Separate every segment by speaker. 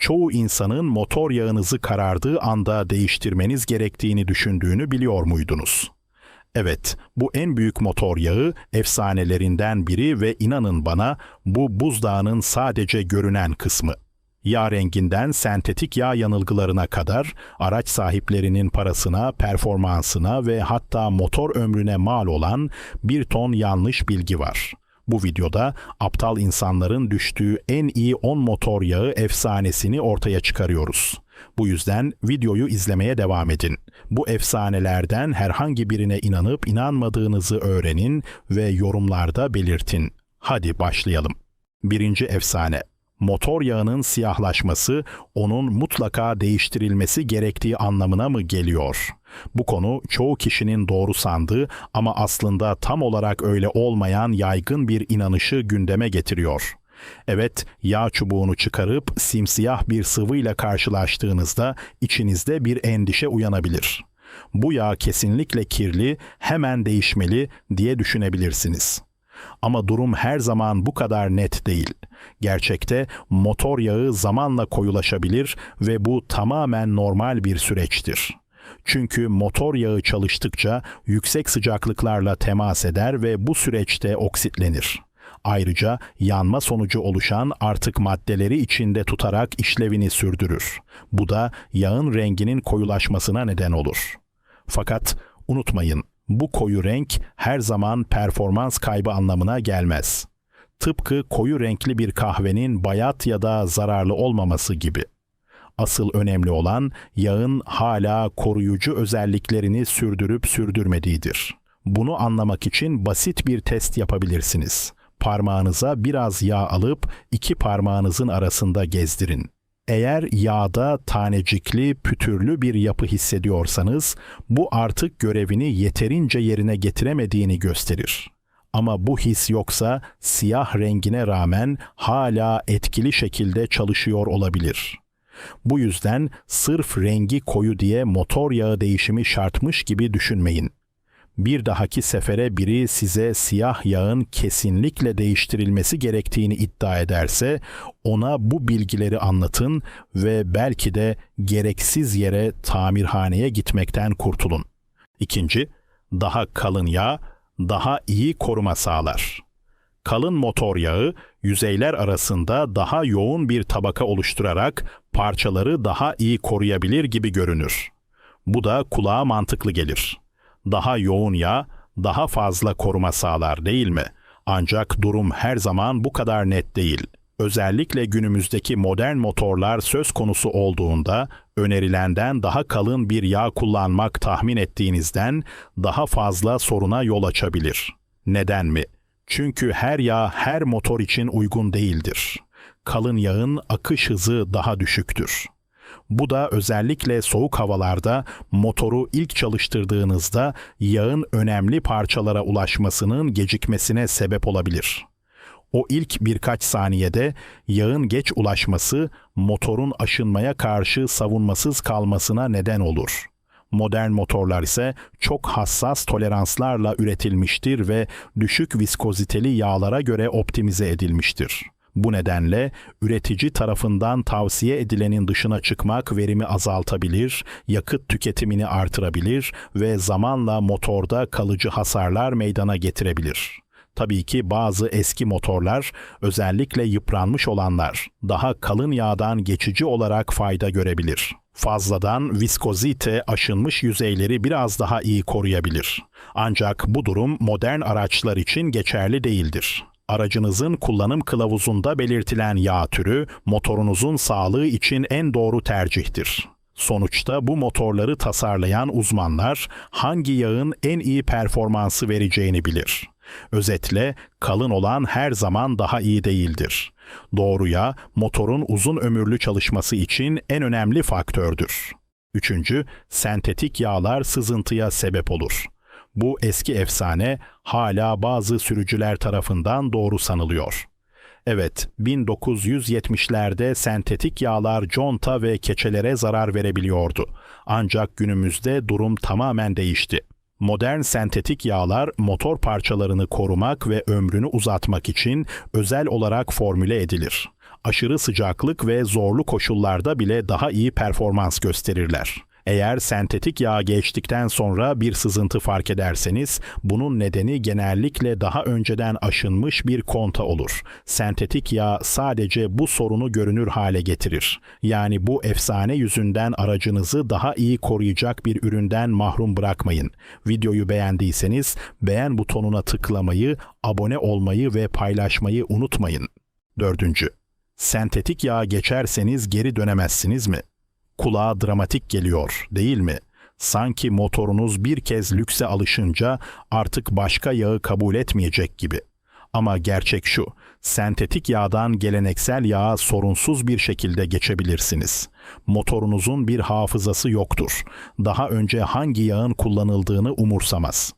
Speaker 1: çoğu insanın motor yağınızı karardığı anda değiştirmeniz gerektiğini düşündüğünü biliyor muydunuz? Evet, bu en büyük motor yağı efsanelerinden biri ve inanın bana bu buzdağının sadece görünen kısmı. Yağ renginden sentetik yağ yanılgılarına kadar araç sahiplerinin parasına, performansına ve hatta motor ömrüne mal olan bir ton yanlış bilgi var. Bu videoda aptal insanların düştüğü en iyi 10 motor yağı efsanesini ortaya çıkarıyoruz. Bu yüzden videoyu izlemeye devam edin. Bu efsanelerden herhangi birine inanıp inanmadığınızı öğrenin ve yorumlarda belirtin. Hadi başlayalım. Birinci efsane. Motor yağının siyahlaşması onun mutlaka değiştirilmesi gerektiği anlamına mı geliyor? Bu konu çoğu kişinin doğru sandığı ama aslında tam olarak öyle olmayan yaygın bir inanışı gündeme getiriyor. Evet, yağ çubuğunu çıkarıp simsiyah bir sıvıyla karşılaştığınızda içinizde bir endişe uyanabilir. Bu yağ kesinlikle kirli, hemen değişmeli diye düşünebilirsiniz. Ama durum her zaman bu kadar net değil. Gerçekte motor yağı zamanla koyulaşabilir ve bu tamamen normal bir süreçtir. Çünkü motor yağı çalıştıkça yüksek sıcaklıklarla temas eder ve bu süreçte oksitlenir. Ayrıca yanma sonucu oluşan artık maddeleri içinde tutarak işlevini sürdürür. Bu da yağın renginin koyulaşmasına neden olur. Fakat unutmayın, bu koyu renk her zaman performans kaybı anlamına gelmez. Tıpkı koyu renkli bir kahvenin bayat ya da zararlı olmaması gibi. Asıl önemli olan yağın hala koruyucu özelliklerini sürdürüp sürdürmediğidir. Bunu anlamak için basit bir test yapabilirsiniz. Parmağınıza biraz yağ alıp iki parmağınızın arasında gezdirin. Eğer yağda tanecikli, pütürlü bir yapı hissediyorsanız bu artık görevini yeterince yerine getiremediğini gösterir. Ama bu his yoksa siyah rengine rağmen hala etkili şekilde çalışıyor olabilir. Bu yüzden sırf rengi koyu diye motor yağı değişimi şartmış gibi düşünmeyin bir dahaki sefere biri size siyah yağın kesinlikle değiştirilmesi gerektiğini iddia ederse ona bu bilgileri anlatın ve belki de gereksiz yere tamirhaneye gitmekten kurtulun. İkinci, daha kalın yağ daha iyi koruma sağlar. Kalın motor yağı yüzeyler arasında daha yoğun bir tabaka oluşturarak parçaları daha iyi koruyabilir gibi görünür. Bu da kulağa mantıklı gelir daha yoğun yağ daha fazla koruma sağlar değil mi? Ancak durum her zaman bu kadar net değil. Özellikle günümüzdeki modern motorlar söz konusu olduğunda önerilenden daha kalın bir yağ kullanmak tahmin ettiğinizden daha fazla soruna yol açabilir. Neden mi? Çünkü her yağ her motor için uygun değildir. Kalın yağın akış hızı daha düşüktür. Bu da özellikle soğuk havalarda motoru ilk çalıştırdığınızda yağın önemli parçalara ulaşmasının gecikmesine sebep olabilir. O ilk birkaç saniyede yağın geç ulaşması motorun aşınmaya karşı savunmasız kalmasına neden olur. Modern motorlar ise çok hassas toleranslarla üretilmiştir ve düşük viskoziteli yağlara göre optimize edilmiştir. Bu nedenle üretici tarafından tavsiye edilenin dışına çıkmak verimi azaltabilir, yakıt tüketimini artırabilir ve zamanla motorda kalıcı hasarlar meydana getirebilir. Tabii ki bazı eski motorlar, özellikle yıpranmış olanlar, daha kalın yağdan geçici olarak fayda görebilir. Fazladan viskozite aşınmış yüzeyleri biraz daha iyi koruyabilir. Ancak bu durum modern araçlar için geçerli değildir. Aracınızın kullanım kılavuzunda belirtilen yağ türü motorunuzun sağlığı için en doğru tercihtir. Sonuçta bu motorları tasarlayan uzmanlar hangi yağın en iyi performansı vereceğini bilir. Özetle kalın olan her zaman daha iyi değildir. Doğru yağ motorun uzun ömürlü çalışması için en önemli faktördür. Üçüncü, sentetik yağlar sızıntıya sebep olur. Bu eski efsane hala bazı sürücüler tarafından doğru sanılıyor. Evet, 1970'lerde sentetik yağlar conta ve keçelere zarar verebiliyordu. Ancak günümüzde durum tamamen değişti. Modern sentetik yağlar motor parçalarını korumak ve ömrünü uzatmak için özel olarak formüle edilir. Aşırı sıcaklık ve zorlu koşullarda bile daha iyi performans gösterirler. Eğer sentetik yağ geçtikten sonra bir sızıntı fark ederseniz bunun nedeni genellikle daha önceden aşınmış bir konta olur. Sentetik yağ sadece bu sorunu görünür hale getirir. Yani bu efsane yüzünden aracınızı daha iyi koruyacak bir üründen mahrum bırakmayın. Videoyu beğendiyseniz beğen butonuna tıklamayı, abone olmayı ve paylaşmayı unutmayın. Dördüncü, sentetik yağ geçerseniz geri dönemezsiniz mi? Kulağa dramatik geliyor, değil mi? Sanki motorunuz bir kez lükse alışınca artık başka yağı kabul etmeyecek gibi. Ama gerçek şu, sentetik yağdan geleneksel yağa sorunsuz bir şekilde geçebilirsiniz. Motorunuzun bir hafızası yoktur. Daha önce hangi yağın kullanıldığını umursamaz.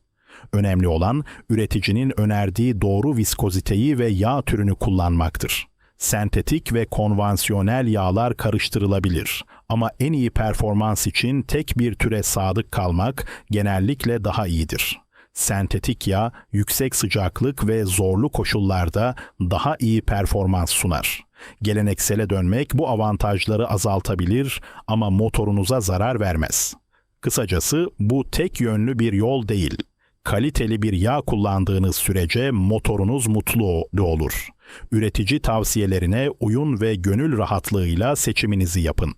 Speaker 1: Önemli olan üreticinin önerdiği doğru viskoziteyi ve yağ türünü kullanmaktır. Sentetik ve konvansiyonel yağlar karıştırılabilir ama en iyi performans için tek bir türe sadık kalmak genellikle daha iyidir. Sentetik yağ yüksek sıcaklık ve zorlu koşullarda daha iyi performans sunar. Geleneksele dönmek bu avantajları azaltabilir ama motorunuza zarar vermez. Kısacası bu tek yönlü bir yol değil. Kaliteli bir yağ kullandığınız sürece motorunuz mutlu olur. Üretici tavsiyelerine uyun ve gönül rahatlığıyla seçiminizi yapın.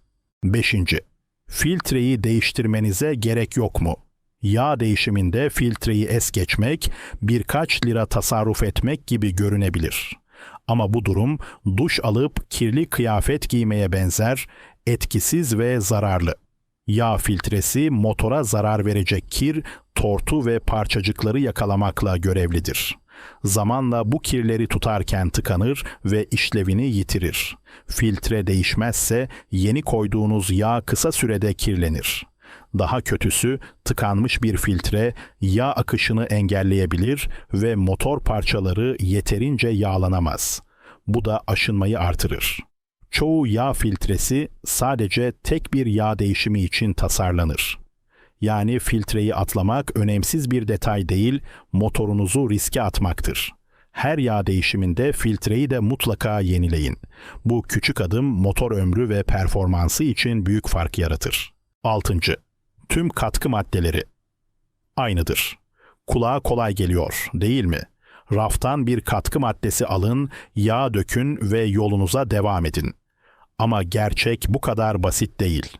Speaker 1: 5. Filtreyi değiştirmenize gerek yok mu? Yağ değişiminde filtreyi es geçmek, birkaç lira tasarruf etmek gibi görünebilir. Ama bu durum duş alıp kirli kıyafet giymeye benzer, etkisiz ve zararlı. Yağ filtresi motora zarar verecek kir, tortu ve parçacıkları yakalamakla görevlidir. Zamanla bu kirleri tutarken tıkanır ve işlevini yitirir. Filtre değişmezse yeni koyduğunuz yağ kısa sürede kirlenir. Daha kötüsü tıkanmış bir filtre yağ akışını engelleyebilir ve motor parçaları yeterince yağlanamaz. Bu da aşınmayı artırır. Çoğu yağ filtresi sadece tek bir yağ değişimi için tasarlanır. Yani filtreyi atlamak önemsiz bir detay değil, motorunuzu riske atmaktır. Her yağ değişiminde filtreyi de mutlaka yenileyin. Bu küçük adım motor ömrü ve performansı için büyük fark yaratır. 6. Tüm katkı maddeleri aynıdır. Kulağa kolay geliyor, değil mi? Raftan bir katkı maddesi alın, yağ dökün ve yolunuza devam edin. Ama gerçek bu kadar basit değil.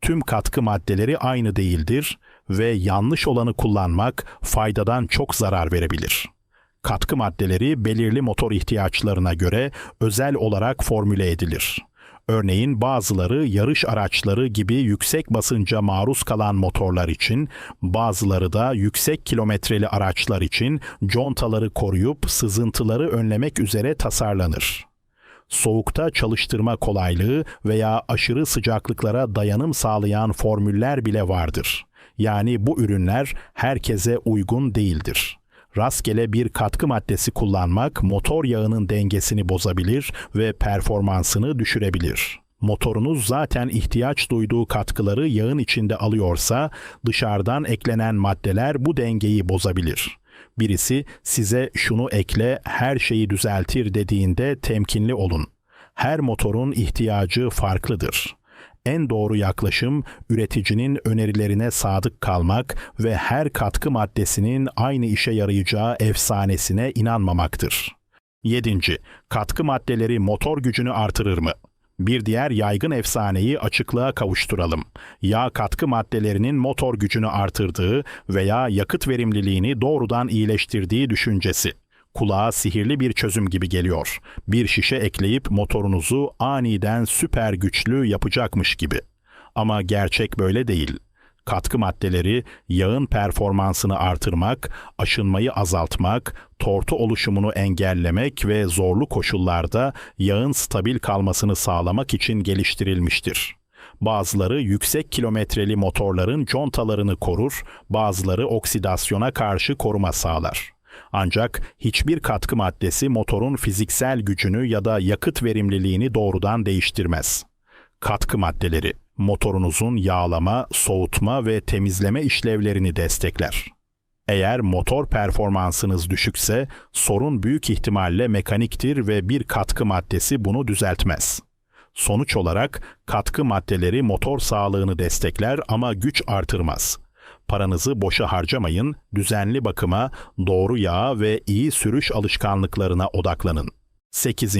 Speaker 1: Tüm katkı maddeleri aynı değildir ve yanlış olanı kullanmak faydadan çok zarar verebilir. Katkı maddeleri belirli motor ihtiyaçlarına göre özel olarak formüle edilir. Örneğin bazıları yarış araçları gibi yüksek basınca maruz kalan motorlar için, bazıları da yüksek kilometreli araçlar için contaları koruyup sızıntıları önlemek üzere tasarlanır soğukta çalıştırma kolaylığı veya aşırı sıcaklıklara dayanım sağlayan formüller bile vardır. Yani bu ürünler herkese uygun değildir. Rastgele bir katkı maddesi kullanmak motor yağının dengesini bozabilir ve performansını düşürebilir. Motorunuz zaten ihtiyaç duyduğu katkıları yağın içinde alıyorsa dışarıdan eklenen maddeler bu dengeyi bozabilir. Birisi size şunu ekle, her şeyi düzeltir dediğinde temkinli olun. Her motorun ihtiyacı farklıdır. En doğru yaklaşım üreticinin önerilerine sadık kalmak ve her katkı maddesinin aynı işe yarayacağı efsanesine inanmamaktır. 7. Katkı maddeleri motor gücünü artırır mı? Bir diğer yaygın efsaneyi açıklığa kavuşturalım. Yağ katkı maddelerinin motor gücünü artırdığı veya yakıt verimliliğini doğrudan iyileştirdiği düşüncesi. Kulağa sihirli bir çözüm gibi geliyor. Bir şişe ekleyip motorunuzu aniden süper güçlü yapacakmış gibi. Ama gerçek böyle değil katkı maddeleri yağın performansını artırmak, aşınmayı azaltmak, tortu oluşumunu engellemek ve zorlu koşullarda yağın stabil kalmasını sağlamak için geliştirilmiştir. Bazıları yüksek kilometreli motorların contalarını korur, bazıları oksidasyona karşı koruma sağlar. Ancak hiçbir katkı maddesi motorun fiziksel gücünü ya da yakıt verimliliğini doğrudan değiştirmez. Katkı maddeleri motorunuzun yağlama, soğutma ve temizleme işlevlerini destekler. Eğer motor performansınız düşükse sorun büyük ihtimalle mekaniktir ve bir katkı maddesi bunu düzeltmez. Sonuç olarak katkı maddeleri motor sağlığını destekler ama güç artırmaz. Paranızı boşa harcamayın, düzenli bakıma, doğru yağ ve iyi sürüş alışkanlıklarına odaklanın. 8.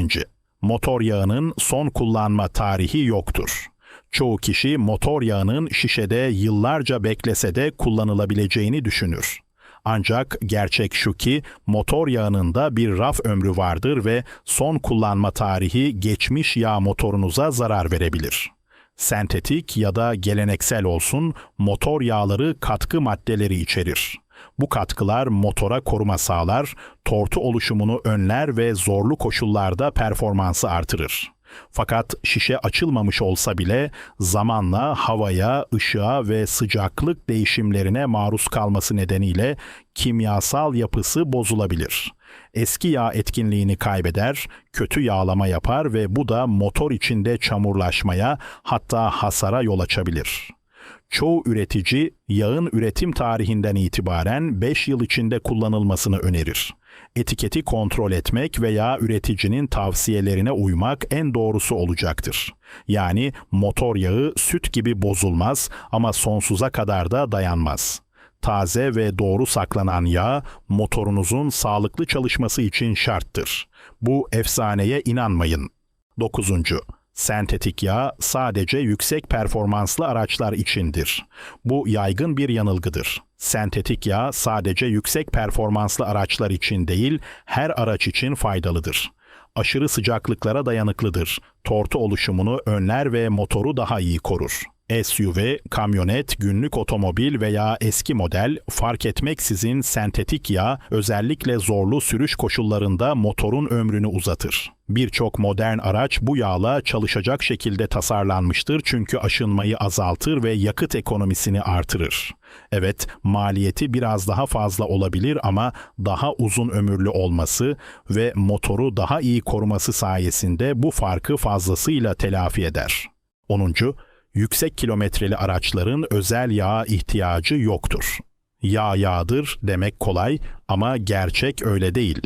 Speaker 1: Motor yağının son kullanma tarihi yoktur. Çoğu kişi motor yağının şişede yıllarca beklese de kullanılabileceğini düşünür. Ancak gerçek şu ki motor yağının da bir raf ömrü vardır ve son kullanma tarihi geçmiş yağ motorunuza zarar verebilir. Sentetik ya da geleneksel olsun motor yağları katkı maddeleri içerir. Bu katkılar motora koruma sağlar, tortu oluşumunu önler ve zorlu koşullarda performansı artırır. Fakat şişe açılmamış olsa bile zamanla havaya, ışığa ve sıcaklık değişimlerine maruz kalması nedeniyle kimyasal yapısı bozulabilir. Eski yağ etkinliğini kaybeder, kötü yağlama yapar ve bu da motor içinde çamurlaşmaya hatta hasara yol açabilir. Çoğu üretici yağın üretim tarihinden itibaren 5 yıl içinde kullanılmasını önerir. Etiketi kontrol etmek veya üreticinin tavsiyelerine uymak en doğrusu olacaktır. Yani motor yağı süt gibi bozulmaz ama sonsuza kadar da dayanmaz. Taze ve doğru saklanan yağ motorunuzun sağlıklı çalışması için şarttır. Bu efsaneye inanmayın. 9. Sentetik yağ sadece yüksek performanslı araçlar içindir. Bu yaygın bir yanılgıdır. Sentetik yağ sadece yüksek performanslı araçlar için değil, her araç için faydalıdır. Aşırı sıcaklıklara dayanıklıdır. Tortu oluşumunu önler ve motoru daha iyi korur. SUV, kamyonet, günlük otomobil veya eski model fark etmeksizin sentetik yağ özellikle zorlu sürüş koşullarında motorun ömrünü uzatır. Birçok modern araç bu yağla çalışacak şekilde tasarlanmıştır çünkü aşınmayı azaltır ve yakıt ekonomisini artırır. Evet, maliyeti biraz daha fazla olabilir ama daha uzun ömürlü olması ve motoru daha iyi koruması sayesinde bu farkı fazlasıyla telafi eder. 10 yüksek kilometreli araçların özel yağa ihtiyacı yoktur. Yağ yağdır demek kolay ama gerçek öyle değil.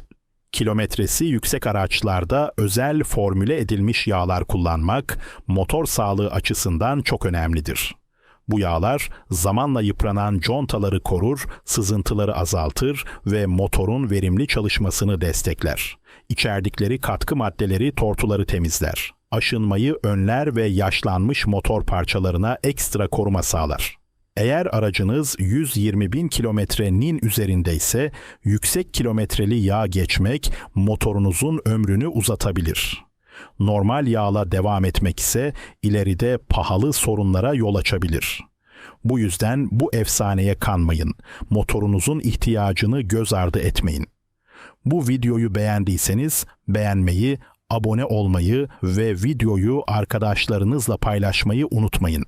Speaker 1: Kilometresi yüksek araçlarda özel formüle edilmiş yağlar kullanmak motor sağlığı açısından çok önemlidir. Bu yağlar zamanla yıpranan contaları korur, sızıntıları azaltır ve motorun verimli çalışmasını destekler. İçerdikleri katkı maddeleri tortuları temizler aşınmayı önler ve yaşlanmış motor parçalarına ekstra koruma sağlar. Eğer aracınız 120 bin kilometrenin üzerindeyse yüksek kilometreli yağ geçmek motorunuzun ömrünü uzatabilir. Normal yağla devam etmek ise ileride pahalı sorunlara yol açabilir. Bu yüzden bu efsaneye kanmayın. Motorunuzun ihtiyacını göz ardı etmeyin. Bu videoyu beğendiyseniz beğenmeyi, abone olmayı ve videoyu arkadaşlarınızla paylaşmayı unutmayın.